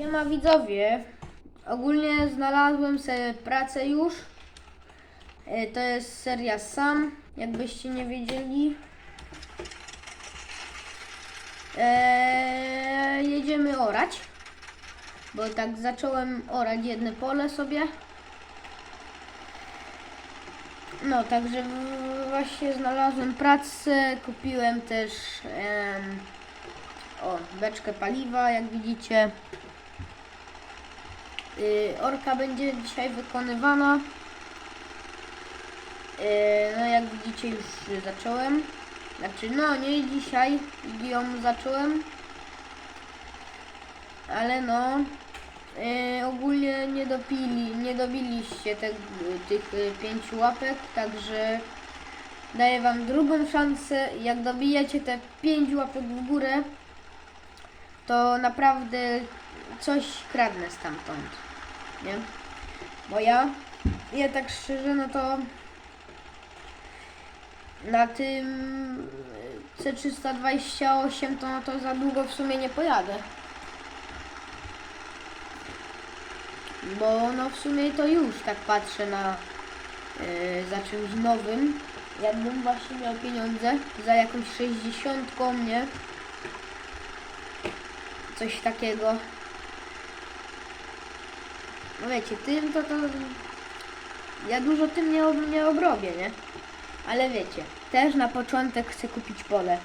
Siema widzowie. Ogólnie znalazłem sobie pracę już. E, To jest seria Sam, jakbyście nie wiedzieli. Eee, jedziemy orać. Bo tak zacząłem orać jedno pole sobie. No, także właśnie znalazłem pracę, kupiłem też em, o, beczkę paliwa, jak widzicie. Yy, orka będzie dzisiaj wykonywana. Yy, no jak widzicie już zacząłem. Znaczy no nie dzisiaj ją zacząłem. Ale no yy, ogólnie nie dopili, nie dobiliście te, tych y, pięciu łapek, także daję wam drugą szansę. Jak dobijecie te pięć łapek w górę, to naprawdę coś kradnę stamtąd, nie? Bo ja, ja tak szczerze, no to na tym C328 to, no to za długo w sumie nie pojadę. Bo no w sumie to już tak patrzę na yy, za czymś nowym. Jakbym właśnie miał pieniądze za jakąś 60, nie? coś takiego. No wiecie, tym to to... Ja dużo tym nie, nie obrobię, nie? Ale wiecie, też na początek chcę kupić pole.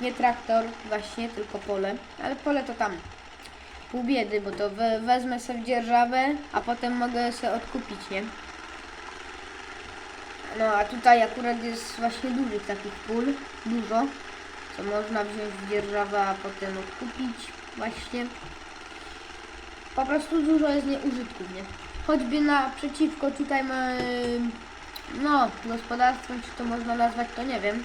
Nie traktor właśnie, tylko pole. Ale pole to tam pół biedy, bo to we, wezmę sobie dzierżawę, a potem mogę sobie odkupić, nie? No a tutaj akurat jest właśnie dużych takich pól, dużo co można wziąć w dzierżawę, a potem odkupić właśnie. Po prostu dużo jest nieużytków, nie? Choćby naprzeciwko tutaj ma, no, gospodarstwem, czy to można nazwać, to nie wiem.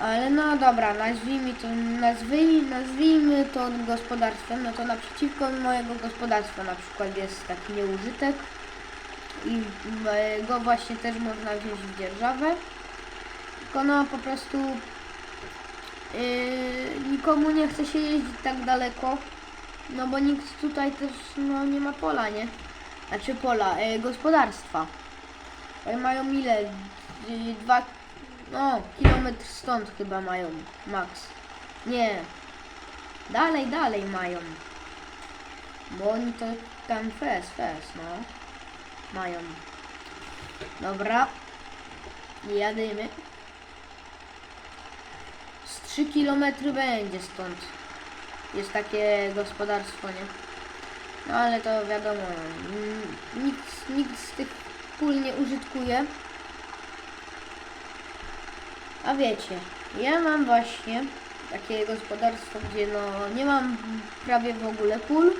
Ale no dobra, nazwijmy to, nazwij, nazwijmy to gospodarstwem, no to naprzeciwko mojego gospodarstwa na przykład jest taki nieużytek i go właśnie też można wziąć w dzierżawę. Tylko no po prostu Yy, nikomu nie chce się jeździć tak daleko, no bo nikt tutaj też no, nie ma pola, nie? Znaczy pola, yy, gospodarstwa. Mają ile? Dwa, no, kilometr stąd chyba mają, max. Nie, dalej, dalej mają. Bo oni to tam fes, fes, no. Mają. Dobra. Jadymy. Z 3 km będzie stąd. Jest takie gospodarstwo, nie? No ale to wiadomo, mm, nikt, nikt z tych pól nie użytkuje. A wiecie, ja mam właśnie takie gospodarstwo, gdzie no nie mam prawie w ogóle pól.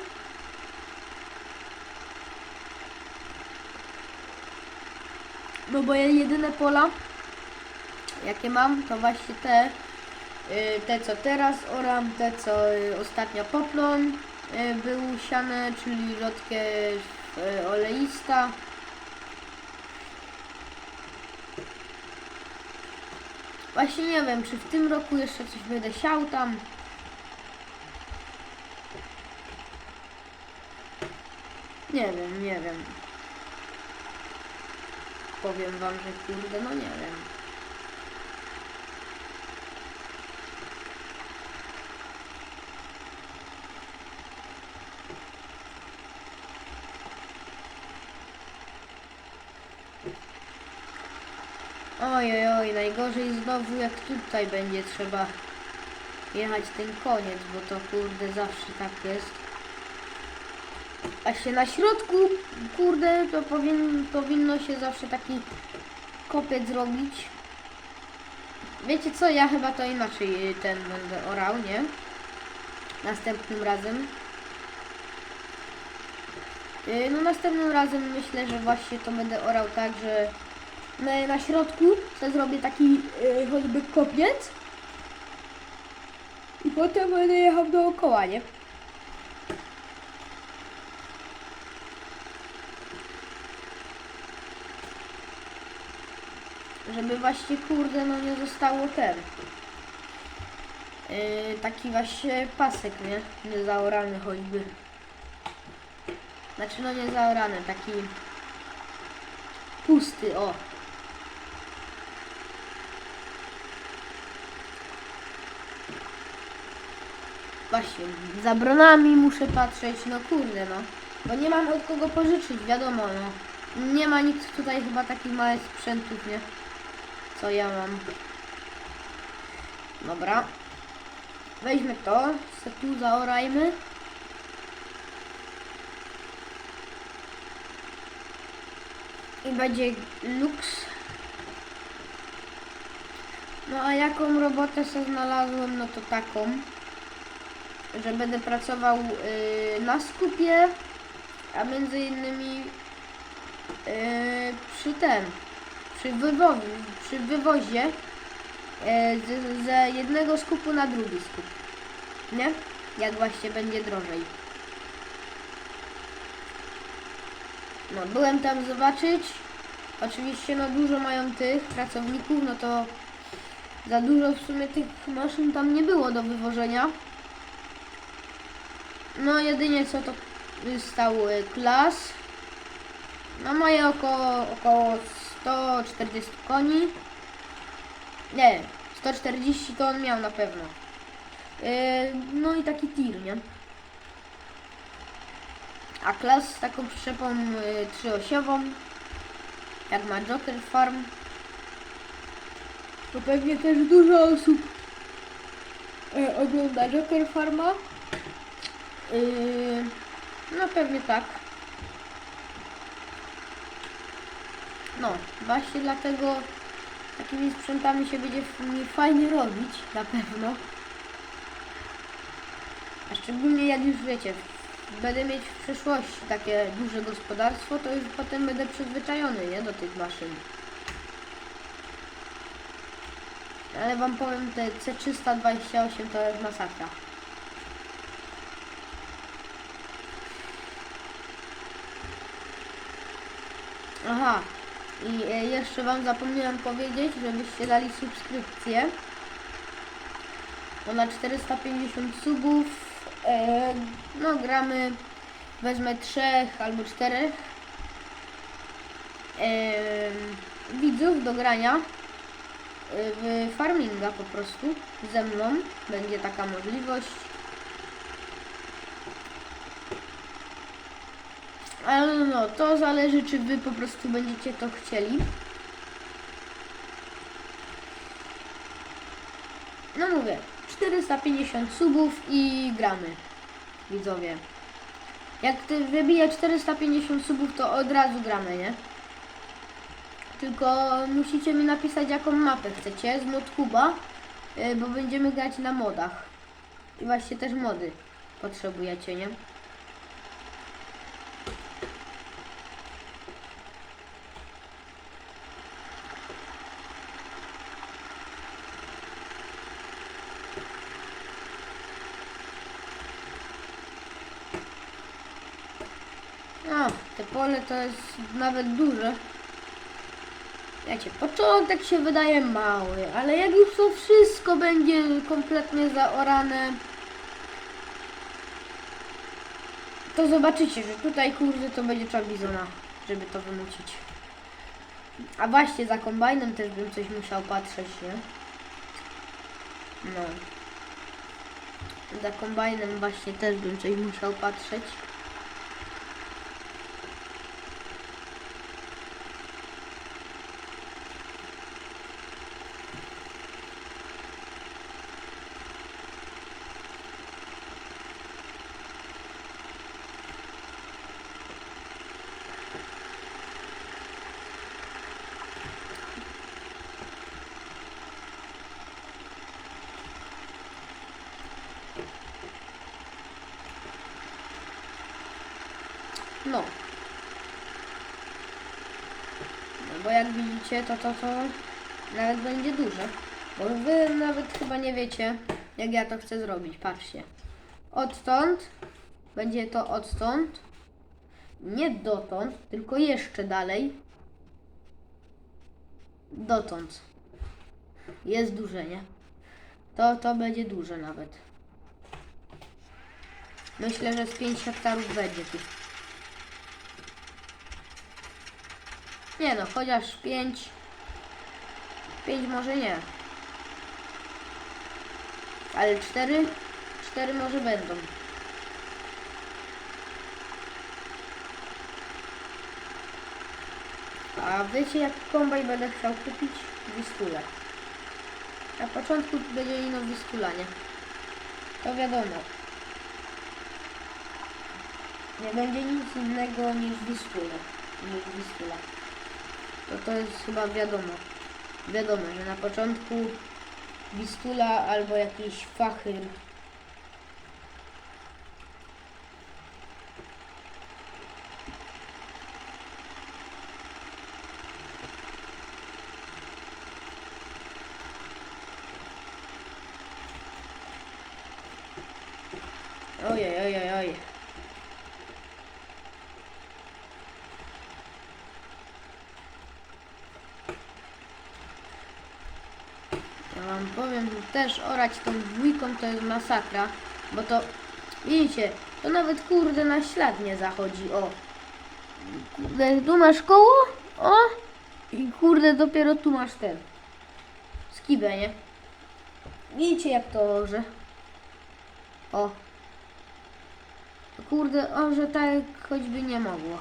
No bo jedyne pola, jakie mam, to właśnie te, te co teraz oram, te co y, ostatnio poplon y, był siane, czyli y, oleista. Właśnie nie wiem, czy w tym roku jeszcze coś będę siał tam. Nie wiem, nie wiem. Powiem wam, że kurde, no nie wiem. Oj, oj, najgorzej znowu jak tutaj będzie trzeba jechać ten koniec, bo to kurde zawsze tak jest. A się na środku, kurde, to powin, powinno się zawsze taki kopiec zrobić. Wiecie co, ja chyba to inaczej ten będę orał, nie? Następnym razem. Yy, No następnym razem myślę, że właśnie to będę orał tak, że na, na środku sobie zrobię taki yy, choćby kopiec i potem będę jechał dookoła, nie? Żeby właśnie kurde no nie zostało ten Yy, taki właśnie pasek, nie? Niezaorany choćby. Znaczy no niezaorany, taki pusty, o. Właśnie, za bronami muszę patrzeć, no kurde no. Bo nie mam od kogo pożyczyć, wiadomo no. Nie ma nikt tutaj chyba takich małych sprzętów, nie? Co ja mam. Dobra. Weźmy to, se tu zaorajmy. I będzie luks. No a jaką robotę sobie znalazłem, no to taką, że będę pracował y, na skupie, a między innymi y, przy tym, przy wywozie, przy wywozie e, z, z jednego skupu na drugi skup. Nie? Jak właśnie będzie drożej. No, byłem tam zobaczyć. Oczywiście, no dużo mają tych pracowników, no to za dużo w sumie tych maszyn tam nie było do wywożenia. No, jedynie co to stał y, klas. No, mają około, około 140 koni. Nie, 140 to on miał na pewno. Yy, no i taki tir, nie? A klas z taką przyczepą yy, trzyosiową, jak ma Joker Farm, to pewnie też dużo osób ogląda Joker Farma. Yy, no pewnie tak. No, właśnie dlatego takimi sprzętami się będzie mi fajnie robić, na pewno. A szczególnie jak już wiecie, będę mieć w przyszłości takie duże gospodarstwo, to już potem będę przyzwyczajony, nie, do tych maszyn. Ale wam powiem, te C328 to jest masakra. Aha, i e, jeszcze Wam zapomniałem powiedzieć, żebyście dali subskrypcję. Bo na 450 subów e, no gramy, wezmę trzech albo czterech e, widzów do grania e, w farminga po prostu ze mną. Będzie taka możliwość. Ale no, to zależy, czy wy po prostu będziecie to chcieli. No mówię, 450 subów i gramy, widzowie. Jak wybije 450 subów, to od razu gramy, nie? Tylko musicie mi napisać, jaką mapę chcecie z modkuba, y, bo będziemy grać na modach. I właśnie też mody potrzebujecie, nie? A, te pole to jest nawet duże. Wiecie, początek się wydaje mały, ale jak już to wszystko będzie kompletnie zaorane, to zobaczycie, że tutaj kurde to będzie trzeba bizona, żeby to wymucić. A właśnie za kombajnem też bym coś musiał patrzeć, nie? No. Za kombajnem właśnie też bym coś musiał patrzeć. No. No bo jak widzicie, to to, to nawet będzie duże. Bo wy nawet chyba nie wiecie, jak ja to chcę zrobić. Patrzcie. Odtąd będzie to odtąd. Nie dotąd, tylko jeszcze dalej. Dotąd. Jest duże, nie? To, to będzie duże nawet. Myślę, że z 5 hektarów będzie tu. Nie no, chociaż 5. 5 może nie. Ale 4? 4 może będą. A wiecie jak kombaj będę chciał kupić? Wistulę. Na początku będzie ino Wistula, nie? To wiadomo. Nie będzie nic innego niż Wistula. Niż Wistula. To to jest chyba wiadomo. Wiadomo, że na początku Wistula albo jakiś fachyr. Ojej, ojej, ojej. Ja wam powiem, że też orać tą dwójką to jest masakra, bo to, widzicie, to nawet kurde na ślad nie zachodzi, o. Kurde, tu masz koło, o, i kurde dopiero tu masz ten, skibę, nie? Widzicie jak to orze, o. Kurde, orze tak choćby nie mogło.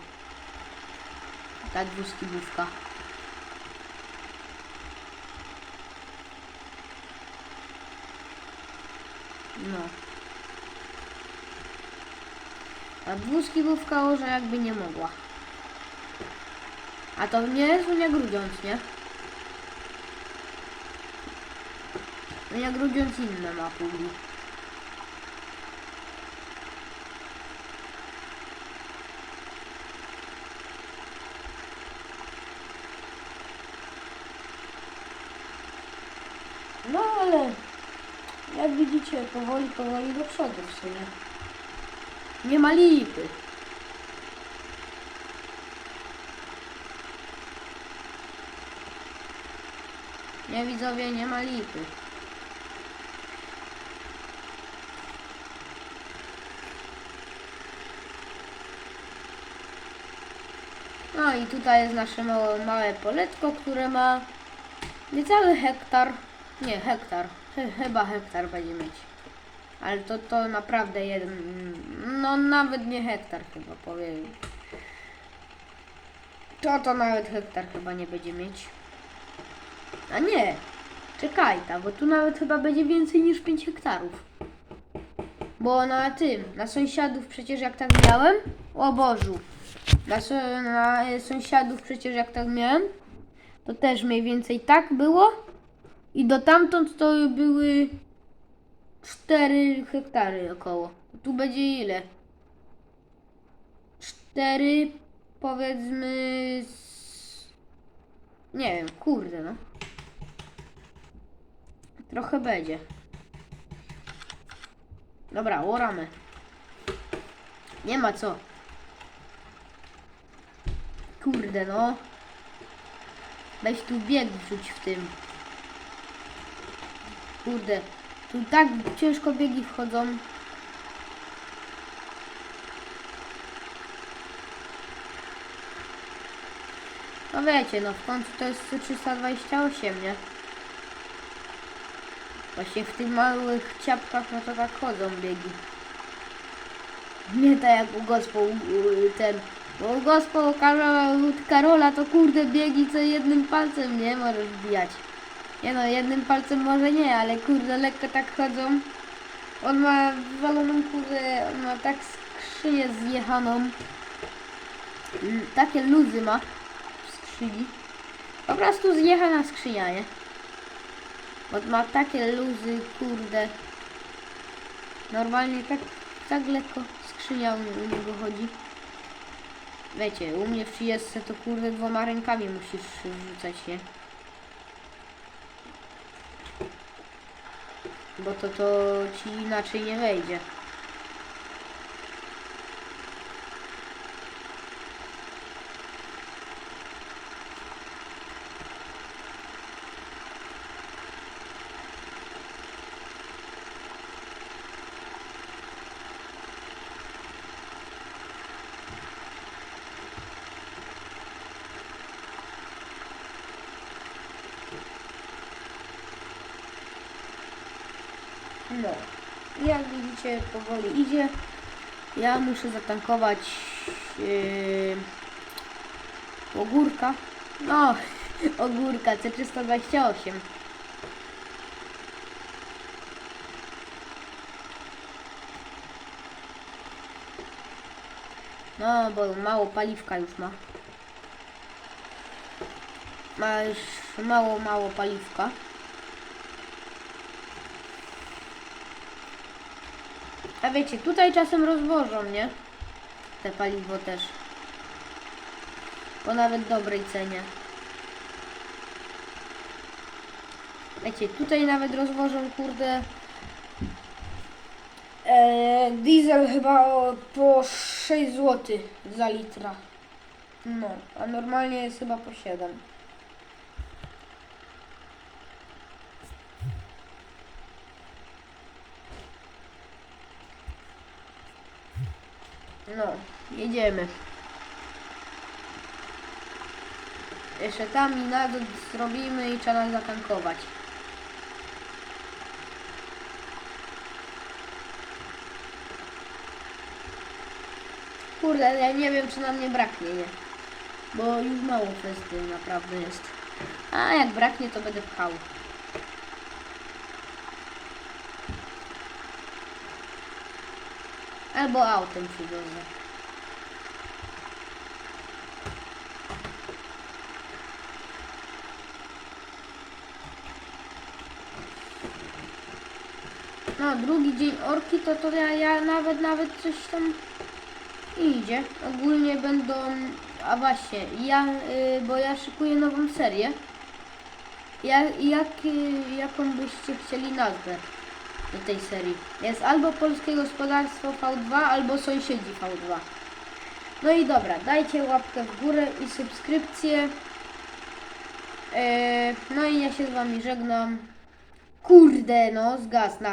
Ta dwuskibówka. No. A dwuskibówka orze jakby nie mogła. A to nie jest Unia Grudziądz, nie? Unia Grudziądz inne ma puli. No ale jak widzicie, powoli, powoli do przodu w sumie. Nie ma lipy. Nie widzowie, nie ma lipy. No i tutaj jest nasze małe, małe poletko, które ma niecały hektar. Nie, hektar. Chy- Chyba hektar będzie mieć. Ale to, to naprawdę jeden. No nawet nie hektar chyba powiem. To to nawet hektar chyba nie będzie mieć. A nie! Czekaj ta, bo tu nawet chyba będzie więcej niż 5 hektarów. Bo na tym, na sąsiadów przecież jak tak miałem, o Bożu, na, na e, sąsiadów przecież jak tak miałem, to też mniej więcej tak było. I do tamtąd to były 4 hektary około. Tu będzie ile? 4 powiedzmy z... nie wiem, kurde no. Trochę będzie. Dobra, łoramy. Nie ma co. Kurde no. Weź tu bieg wrzuć w tym. Kurde, tu tak ciężko biegi wchodzą. No wiecie, no w końcu to jest 328, nie? Właśnie w tych małych ciapkach, no to tak chodzą biegi. Nie tak jak u gospo, u- ten, bo u gospo Karola, Karola to kurde biegi co jednym palcem nie możesz wbijać. Nie no, jednym palcem może nie, ale kurde, lekko tak chodzą. On ma wywaloną kurde, on ma tak skrzynię zjechaną. L- takie luzy ma w skrzyni. Po prostu zjechana skrzynia, nie? Bo ma takie luzy, kurde. Normalnie tak, tak lekko skrzynia u, niego chodzi. Wiecie, u mnie w 30 to kurde dwoma rękami musisz rzucać, nie? Bo to to ci inaczej nie wejdzie. No. Jak widzicie, powoli idzie. Ja muszę zatankować yy, ogórka. No, ogórka C328. No, bo mało paliwka już ma. Ma już mało, mało paliwka. A wiecie, tutaj czasem rozwożą, nie? Te paliwo też. Po nawet dobrej cenie. Wiecie, tutaj nawet rozwożą, kurde, e, diesel chyba po 6 zł za litra. No, a normalnie jest chyba po 7. No, jedziemy. Jeszcze tam i na dół zrobimy i trzeba zatankować. Kurde, ja nie wiem czy nam nie braknie, nie? Bo już mało festy naprawdę jest. A jak braknie to będę pchał. Albo autem przywiozę. No, drugi dzień orki, to, to ja, ja nawet, nawet coś tam idzie. Ogólnie będą, a właśnie, ja, y, bo ja szykuję nową serię. Ja, jak, y, jaką byście chcieli nazwę do tej serii? Jest albo Polskie Gospodarstwo V2, albo Sąsiedzi V2. No i dobra, dajcie łapkę w górę i subskrypcję. E, no i ja się z wami żegnam. Kurde, no, zgasna.